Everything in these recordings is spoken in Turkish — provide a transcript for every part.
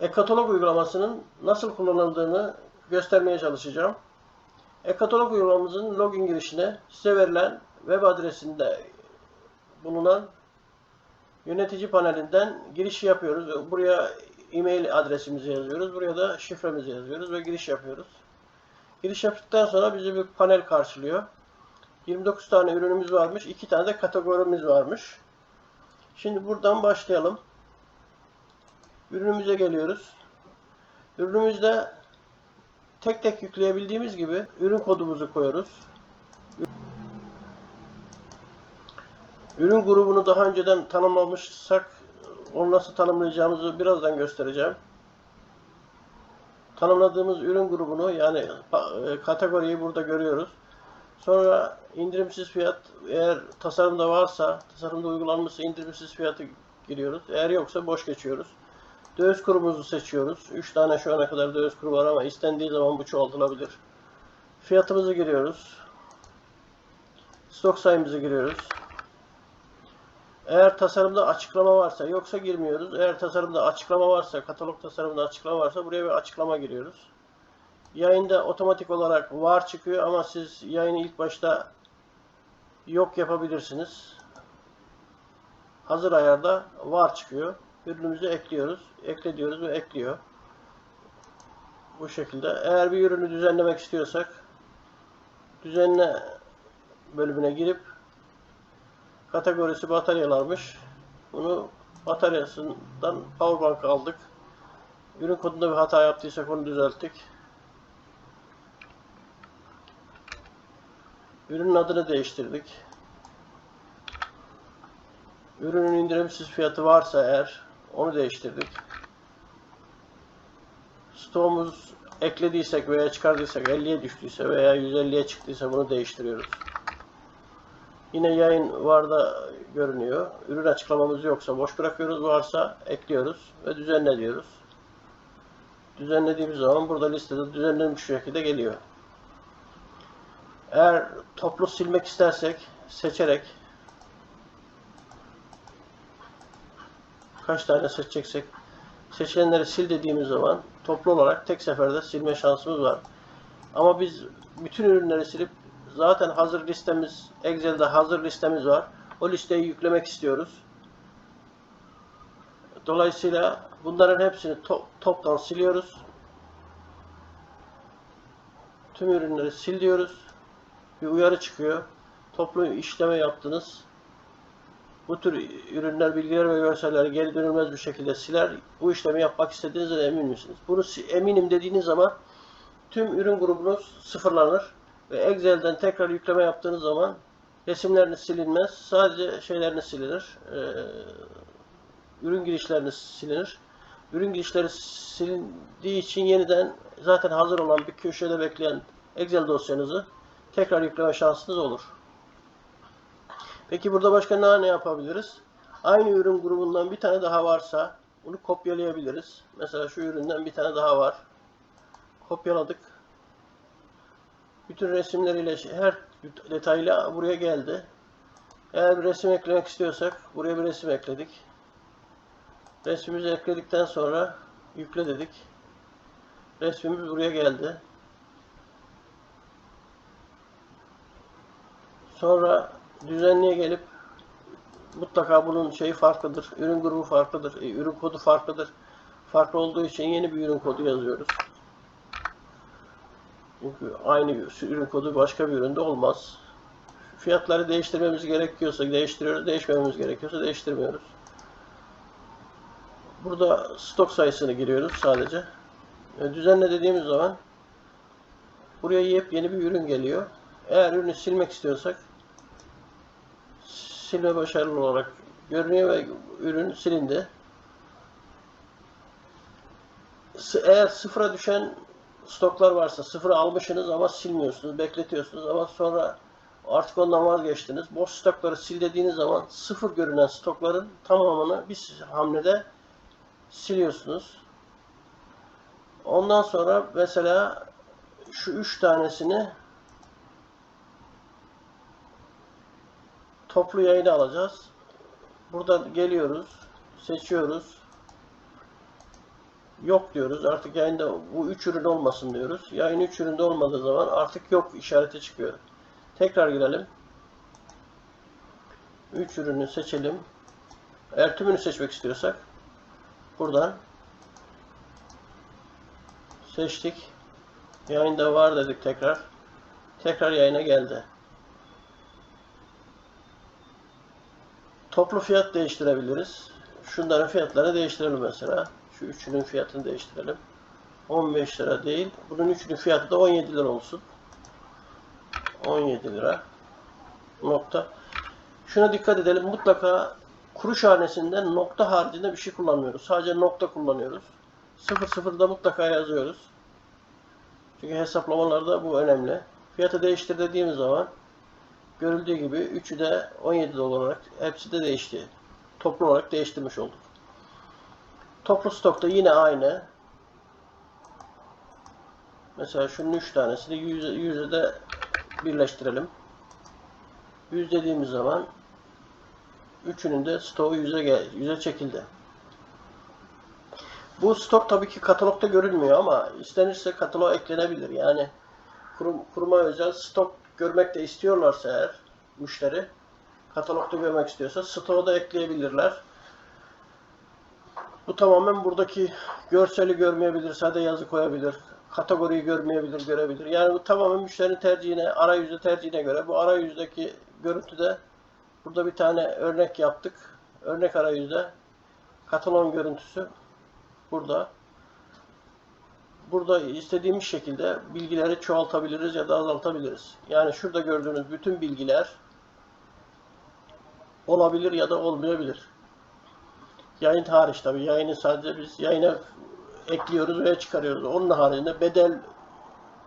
e-katalog uygulamasının nasıl kullanıldığını göstermeye çalışacağım. E-katalog uygulamamızın login girişine size verilen web adresinde bulunan yönetici panelinden giriş yapıyoruz. Buraya e-mail adresimizi yazıyoruz. Buraya da şifremizi yazıyoruz ve giriş yapıyoruz. Giriş yaptıktan sonra bizi bir panel karşılıyor. 29 tane ürünümüz varmış. 2 tane de kategorimiz varmış. Şimdi buradan başlayalım. Ürünümüze geliyoruz. Ürünümüzde tek tek yükleyebildiğimiz gibi ürün kodumuzu koyuyoruz. Ürün grubunu daha önceden tanımlamışsak onu nasıl tanımlayacağımızı birazdan göstereceğim. Tanımladığımız ürün grubunu yani e, kategoriyi burada görüyoruz. Sonra indirimsiz fiyat eğer tasarımda varsa, tasarımda uygulanmışsa indirimsiz fiyatı giriyoruz. Eğer yoksa boş geçiyoruz. Döviz kurumuzu seçiyoruz. 3 tane şu ana kadar döviz kuru var ama istendiği zaman bu çoğaltılabilir. Fiyatımızı giriyoruz. Stok sayımızı giriyoruz. Eğer tasarımda açıklama varsa yoksa girmiyoruz. Eğer tasarımda açıklama varsa, katalog tasarımında açıklama varsa buraya bir açıklama giriyoruz. Yayında otomatik olarak var çıkıyor ama siz yayını ilk başta yok yapabilirsiniz. Hazır ayarda var çıkıyor. Ürünümüzü ekliyoruz. Ekle diyoruz ve ekliyor. Bu şekilde. Eğer bir ürünü düzenlemek istiyorsak düzenle bölümüne girip kategorisi bataryalarmış. Bunu bataryasından powerbank aldık. Ürün kodunda bir hata yaptıysak onu düzelttik. Ürünün adını değiştirdik. Ürünün indirimsiz fiyatı varsa eğer onu değiştirdik. Stoğumuz eklediysek veya çıkardıysak 50'ye düştüyse veya 150'ye çıktıysa bunu değiştiriyoruz. Yine yayın var da görünüyor. Ürün açıklamamız yoksa boş bırakıyoruz. Varsa ekliyoruz ve düzenle diyoruz. Düzenlediğimiz zaman burada listede düzenlenmiş şekilde geliyor. Eğer toplu silmek istersek seçerek kaç tane seçeceksek seçenleri sil dediğimiz zaman toplu olarak tek seferde silme şansımız var. Ama biz bütün ürünleri silip zaten hazır listemiz Excel'de hazır listemiz var. O listeyi yüklemek istiyoruz. Dolayısıyla bunların hepsini to toptan siliyoruz. Tüm ürünleri sil diyoruz. Bir uyarı çıkıyor. Toplu işleme yaptınız. Bu tür ürünler, bilgiler ve görseller geri dönülmez bir şekilde siler. Bu işlemi yapmak istediğinizde emin misiniz? Bunu eminim dediğiniz zaman tüm ürün grubunuz sıfırlanır ve Excel'den tekrar yükleme yaptığınız zaman resimleriniz silinmez. Sadece şeyleriniz silinir. Ee, ürün girişleriniz silinir. Ürün girişleri silindiği için yeniden zaten hazır olan bir köşede bekleyen Excel dosyanızı tekrar yükleme şansınız olur. Peki burada başka ne, ne yapabiliriz? Aynı ürün grubundan bir tane daha varsa bunu kopyalayabiliriz. Mesela şu üründen bir tane daha var. Kopyaladık. Bütün resimleriyle her detayla buraya geldi. Eğer bir resim eklemek istiyorsak buraya bir resim ekledik. Resmimizi ekledikten sonra yükle dedik. Resmimiz buraya geldi. Sonra düzenliğe gelip mutlaka bunun şeyi farklıdır. Ürün grubu farklıdır. E, ürün kodu farklıdır. Farklı olduğu için yeni bir ürün kodu yazıyoruz. Çünkü aynı ürün kodu başka bir üründe olmaz. Fiyatları değiştirmemiz gerekiyorsa değiştiriyoruz, değişmememiz gerekiyorsa değiştirmiyoruz. Burada stok sayısını giriyoruz sadece. E, düzenle dediğimiz zaman buraya yepyeni bir ürün geliyor. Eğer ürünü silmek istiyorsak silme başarılı olarak görünüyor ve ürün silindi. Eğer sıfıra düşen stoklar varsa sıfıra almışsınız ama silmiyorsunuz, bekletiyorsunuz ama sonra artık ondan vazgeçtiniz. Boş stokları sil dediğiniz zaman sıfır görünen stokların tamamını bir hamlede siliyorsunuz. Ondan sonra mesela şu üç tanesini toplu yayına alacağız. Burada geliyoruz, seçiyoruz. yok diyoruz. Artık yayında bu üç ürün olmasın diyoruz. Yayın üç üründe olmadığı zaman artık yok işareti çıkıyor. Tekrar girelim. 3 ürünü seçelim. Eğer tümünü seçmek istiyorsak buradan seçtik. Yayında var dedik tekrar. Tekrar yayına geldi. Toplu fiyat değiştirebiliriz. Şunların fiyatlarını değiştirelim mesela. Şu üçünün fiyatını değiştirelim. 15 lira değil. Bunun üçünün fiyatı da 17 lira olsun. 17 lira. Nokta. Şuna dikkat edelim. Mutlaka kuruş hanesinden nokta haricinde bir şey kullanmıyoruz. Sadece nokta kullanıyoruz. 00'da mutlaka yazıyoruz. Çünkü hesaplamalarda bu önemli. Fiyatı değiştir dediğimiz zaman görüldüğü gibi üçü de 17 dolar olarak hepsi de değişti. Toplu olarak değiştirmiş olduk. Toplu stokta yine aynı. Mesela şunun 3 tanesini 100'e 100'e de birleştirelim. 100 dediğimiz zaman üçünün de stoğu 100'e gel 100'e çekildi. Bu stok tabii ki katalogda görünmüyor ama istenirse kataloğa eklenebilir. Yani kurum, kuruma özel stok görmek de istiyorlarsa eğer müşteri katalogda görmek istiyorsa stoğu da ekleyebilirler. Bu tamamen buradaki görseli görmeyebilir, sade yazı koyabilir, kategoriyi görmeyebilir, görebilir. Yani bu tamamen müşterinin tercihine, arayüzü tercihine göre. Bu arayüzdeki görüntüde burada bir tane örnek yaptık. Örnek arayüzde katalog görüntüsü burada. Burada istediğimiz şekilde bilgileri çoğaltabiliriz ya da azaltabiliriz. Yani şurada gördüğünüz bütün bilgiler olabilir ya da olmayabilir. Yayın hariç tabi. Yayını sadece biz yayına ekliyoruz veya çıkarıyoruz. Onun haricinde bedel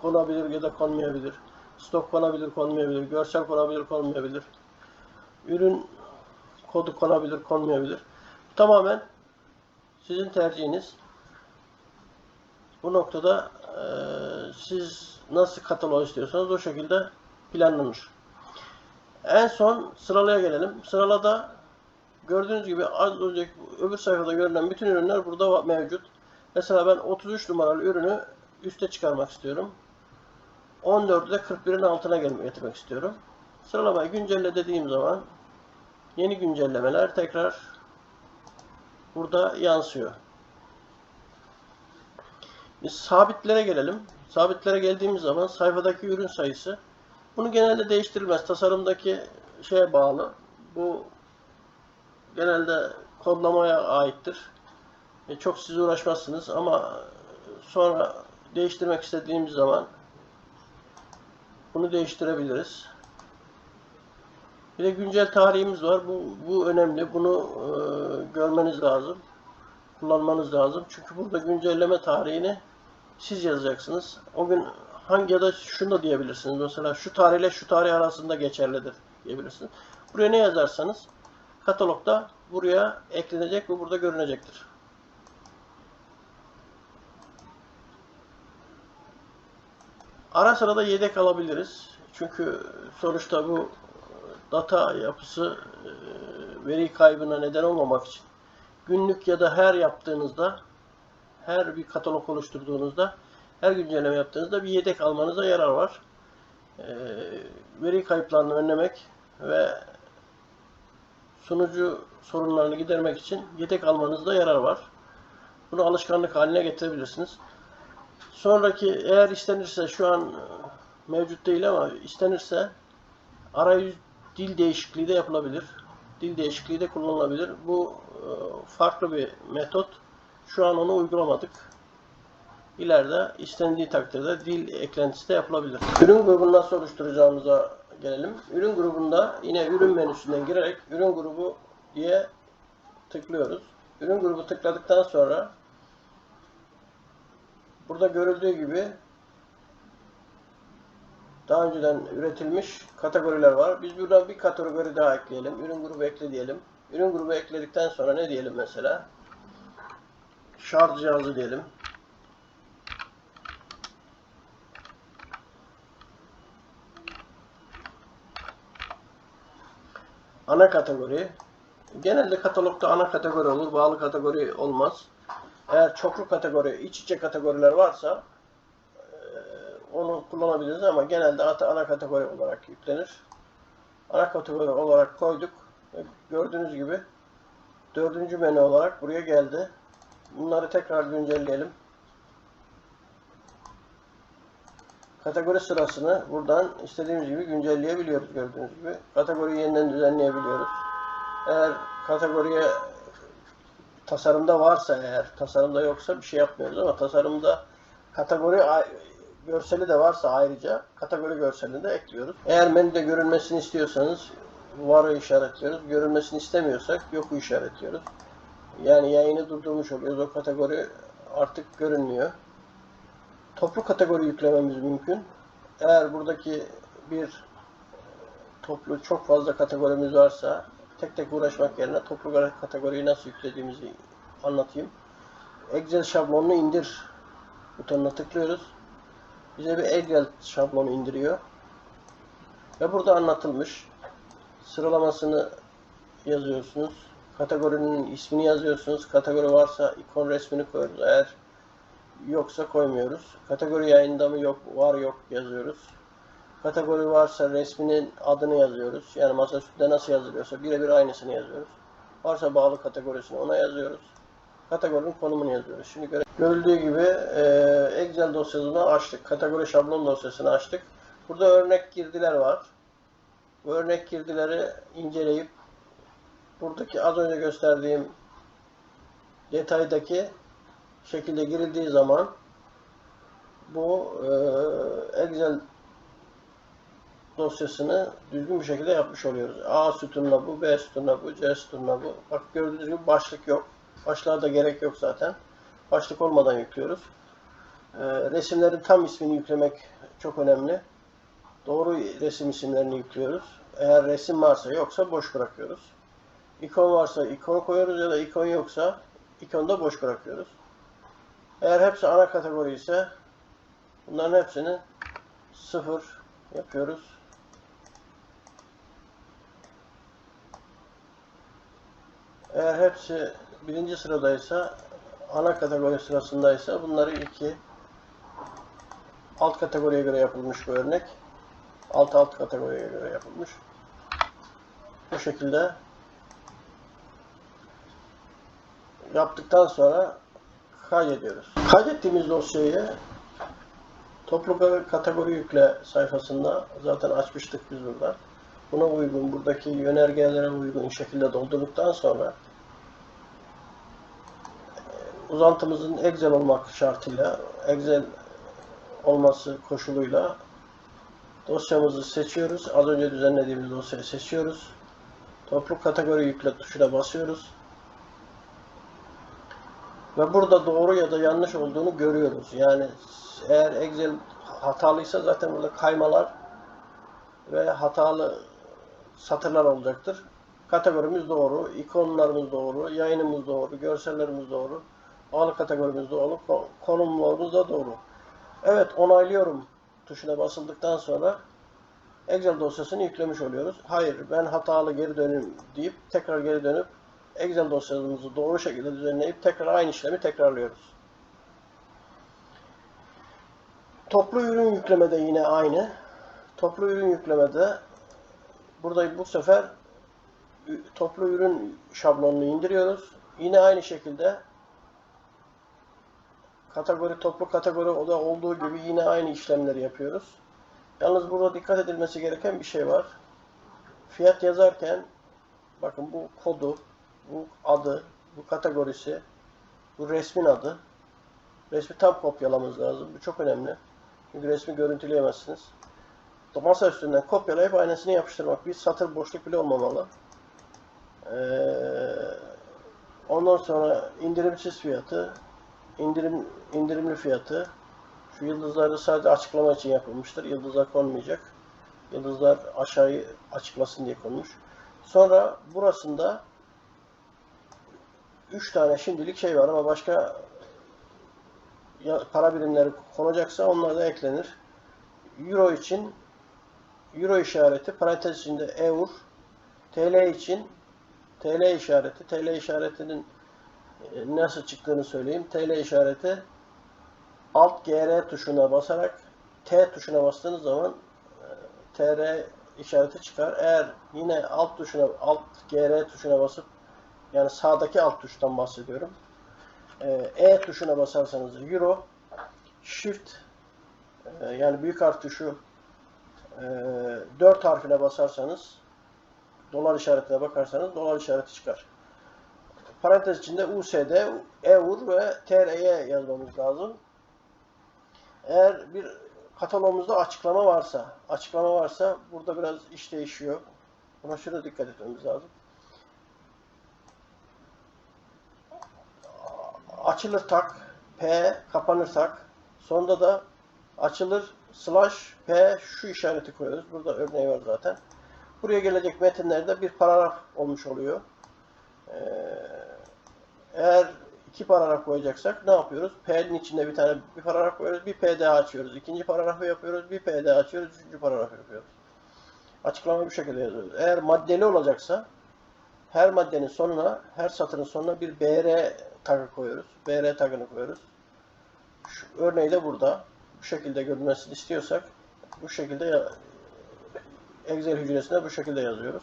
konabilir ya da konmayabilir. Stok konabilir, konmayabilir. Görsel konabilir, konmayabilir. Ürün kodu konabilir, konmayabilir. Tamamen sizin tercihiniz. Bu noktada e, siz nasıl katalog istiyorsanız o şekilde planlanır. En son sıralaya gelelim. Sıralada gördüğünüz gibi az önceki öbür sayfada görülen bütün ürünler burada mevcut. Mesela ben 33 numaralı ürünü üste çıkarmak istiyorum. 14'ü de 41'in altına getirmek istiyorum. Sıralamayı güncelle dediğim zaman yeni güncellemeler tekrar burada yansıyor. Biz sabitlere gelelim. Sabitlere geldiğimiz zaman sayfadaki ürün sayısı bunu genelde değiştirilmez. Tasarımdaki şeye bağlı. Bu genelde kodlamaya aittir. E, çok siz uğraşmazsınız ama sonra değiştirmek istediğimiz zaman bunu değiştirebiliriz. Bir de güncel tarihimiz var. Bu, bu önemli. Bunu e, görmeniz lazım. Kullanmanız lazım. Çünkü burada güncelleme tarihini siz yazacaksınız. O gün hangi ya da şunu da diyebilirsiniz. Mesela şu tarihle şu tarih arasında geçerlidir diyebilirsiniz. Buraya ne yazarsanız katalogda buraya eklenecek ve burada görünecektir. Ara sıra da yedek alabiliriz. Çünkü sonuçta bu data yapısı e, veri kaybına neden olmamak için günlük ya da her yaptığınızda her bir katalog oluşturduğunuzda her güncelleme yaptığınızda bir yedek almanıza yarar var. E, veri kayıplarını önlemek ve sunucu sorunlarını gidermek için yedek almanızda yarar var. Bunu alışkanlık haline getirebilirsiniz. Sonraki eğer istenirse şu an mevcut değil ama istenirse arayüz dil değişikliği de yapılabilir. Dil değişikliği de kullanılabilir. Bu e, farklı bir metot. Şu an onu uygulamadık. İleride istendiği takdirde dil eklentisi de yapılabilir. Ürün grubunu nasıl oluşturacağımıza gelelim. Ürün grubunda yine ürün menüsünden girerek ürün grubu diye tıklıyoruz. Ürün grubu tıkladıktan sonra burada görüldüğü gibi daha önceden üretilmiş kategoriler var. Biz burada bir kategori daha ekleyelim. Ürün grubu ekle diyelim. Ürün grubu ekledikten sonra ne diyelim mesela? Şarj cihazı diyelim. Ana kategori. Genelde katalogda ana kategori olur, bağlı kategori olmaz. Eğer çoklu kategori, iç içe kategoriler varsa onu kullanabiliriz ama genelde ana kategori olarak yüklenir. Ana kategori olarak koyduk. Gördüğünüz gibi dördüncü menü olarak buraya geldi. Bunları tekrar güncelleyelim. Kategori sırasını buradan istediğimiz gibi güncelleyebiliyoruz gördüğünüz gibi. Kategoriyi yeniden düzenleyebiliyoruz. Eğer kategoriye tasarımda varsa eğer, tasarımda yoksa bir şey yapmıyoruz ama tasarımda kategori görseli de varsa ayrıca kategori görselini de ekliyoruz. Eğer menüde görünmesini istiyorsanız varı işaretliyoruz. Görünmesini istemiyorsak yoku işaretliyoruz. Yani yayını durdurmuş oluyoruz. O kategori artık görünmüyor. Toplu kategori yüklememiz mümkün. Eğer buradaki bir toplu çok fazla kategorimiz varsa tek tek uğraşmak yerine toplu kategoriyi nasıl yüklediğimizi anlatayım. Excel şablonunu indir butonuna tıklıyoruz. Bize bir Excel şablonu indiriyor. Ve burada anlatılmış. Sıralamasını yazıyorsunuz. Kategorinin ismini yazıyorsunuz. Kategori varsa ikon resmini koyuyoruz. Eğer yoksa koymuyoruz. Kategori yayında mı yok, var yok yazıyoruz. Kategori varsa resminin adını yazıyoruz. Yani masa üstünde nasıl yazılıyorsa birebir aynısını yazıyoruz. Varsa bağlı kategorisini ona yazıyoruz. Kategorinin konumunu yazıyoruz. Şimdi göre görüldüğü gibi e, Excel dosyasını açtık. Kategori şablon dosyasını açtık. Burada örnek girdiler var. Bu örnek girdileri inceleyip buradaki az önce gösterdiğim detaydaki şekilde girildiği zaman bu Excel dosyasını düzgün bir şekilde yapmış oluyoruz. A sütununa bu, B sütununa bu, C sütununa bu. Bak gördüğünüz gibi başlık yok. Başlığa da gerek yok zaten. Başlık olmadan yüklüyoruz. E, resimlerin tam ismini yüklemek çok önemli. Doğru resim isimlerini yüklüyoruz. Eğer resim varsa yoksa boş bırakıyoruz. İkon varsa ikon koyuyoruz ya da ikon yoksa ikonu da boş bırakıyoruz. Eğer hepsi ana kategori ise bunların hepsini sıfır yapıyoruz. Eğer hepsi birinci sıradaysa ana kategori sırasındaysa bunları iki alt kategoriye göre yapılmış bu örnek. Alt alt kategoriye göre yapılmış. Bu şekilde yaptıktan sonra kaydediyoruz. Kaydettiğimiz dosyayı toplu kategori yükle sayfasında zaten açmıştık biz burada. Buna uygun, buradaki yönergelere uygun şekilde doldurduktan sonra e, uzantımızın Excel olmak şartıyla, Excel olması koşuluyla dosyamızı seçiyoruz. Az önce düzenlediğimiz dosyayı seçiyoruz. Toplu kategori yükle tuşuna basıyoruz. Ve burada doğru ya da yanlış olduğunu görüyoruz. Yani eğer Excel hatalıysa zaten burada kaymalar ve hatalı satırlar olacaktır. Kategorimiz doğru, ikonlarımız doğru, yayınımız doğru, görsellerimiz doğru, bağlı kategorimiz doğru, ko- konumlarımız da doğru. Evet onaylıyorum tuşuna basıldıktan sonra Excel dosyasını yüklemiş oluyoruz. Hayır ben hatalı geri dönüm deyip tekrar geri dönüp Excel dosyamızı doğru şekilde düzenleyip tekrar aynı işlemi tekrarlıyoruz. Toplu ürün yüklemede yine aynı. Toplu ürün yüklemede burada bu sefer toplu ürün şablonunu indiriyoruz. Yine aynı şekilde kategori toplu kategori o da olduğu gibi yine aynı işlemleri yapıyoruz. Yalnız burada dikkat edilmesi gereken bir şey var. Fiyat yazarken bakın bu kodu, bu adı, bu kategorisi, bu resmin adı. Resmi tam kopyalamamız lazım. Bu çok önemli. Çünkü resmi görüntüleyemezsiniz. Masa üstünden kopyalayıp aynısını yapıştırmak. Bir satır boşluk bile olmamalı. Ee, ondan sonra indirimsiz fiyatı, indirim indirimli fiyatı. Şu yıldızları sadece açıklama için yapılmıştır. Yıldızlar konmayacak. Yıldızlar aşağıyı açıklasın diye konmuş. Sonra burasında 3 tane şimdilik şey var ama başka para birimleri konacaksa onlar da eklenir. Euro için Euro işareti parantez içinde eur, TL için TL işareti, TL işaretinin e, nasıl çıktığını söyleyeyim. TL işareti Alt GR tuşuna basarak T tuşuna bastığınız zaman e, TR işareti çıkar. Eğer yine alt tuşuna alt GR tuşuna basıp yani sağdaki alt tuştan bahsediyorum. E, E tuşuna basarsanız Euro, Shift e, yani büyük harf tuşu 4 harfine basarsanız dolar işaretine bakarsanız dolar işareti çıkar. Parantez içinde USD, EUR ve TR'ye yazmamız lazım. Eğer bir katalogumuzda açıklama varsa, açıklama varsa burada biraz iş değişiyor. Buna şurada dikkat etmemiz lazım. Açılır tak, P, kapanır tak. Sonunda da açılır slash P şu işareti koyuyoruz. Burada örneği var zaten. Buraya gelecek metinlerde bir paragraf olmuş oluyor. Ee, eğer iki paragraf koyacaksak ne yapıyoruz? P'nin içinde bir tane bir paragraf koyuyoruz, bir P daha açıyoruz. İkinci paragrafı yapıyoruz, bir P daha açıyoruz, üçüncü paragrafı yapıyoruz. Açıklamayı bu şekilde yazıyoruz. Eğer maddeli olacaksa her maddenin sonuna, her satırın sonuna bir BR tagı koyuyoruz. BR tagını koyuyoruz. Şu örneği de burada. Bu şekilde görünmesini istiyorsak bu şekilde Excel hücresine bu şekilde yazıyoruz.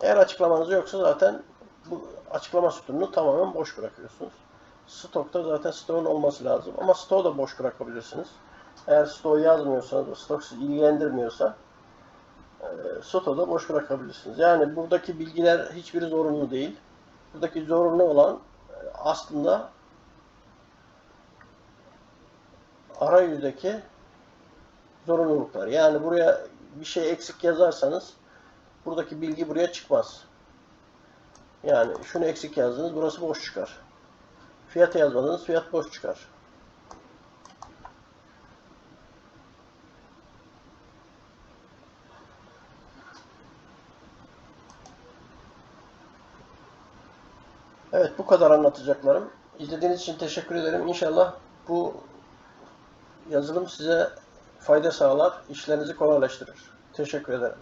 Eğer açıklamanız yoksa zaten bu açıklama sütununu tamamen boş bırakıyorsunuz. Stokta zaten stoğun olması lazım. Ama stoğu da boş bırakabilirsiniz. Eğer stoğu yazmıyorsanız, stok sizi ilgilendirmiyorsa e, stoğu da boş bırakabilirsiniz. Yani buradaki bilgiler hiçbiri zorunlu değil. Buradaki zorunlu olan aslında arayüzdeki zorunluluklar. Yani buraya bir şey eksik yazarsanız buradaki bilgi buraya çıkmaz. Yani şunu eksik yazdınız, burası boş çıkar. Fiyatı yazmadınız, fiyat boş çıkar. Evet, bu kadar anlatacaklarım. İzlediğiniz için teşekkür ederim. İnşallah bu yazılım size fayda sağlar, işlerinizi kolaylaştırır. Teşekkür ederim.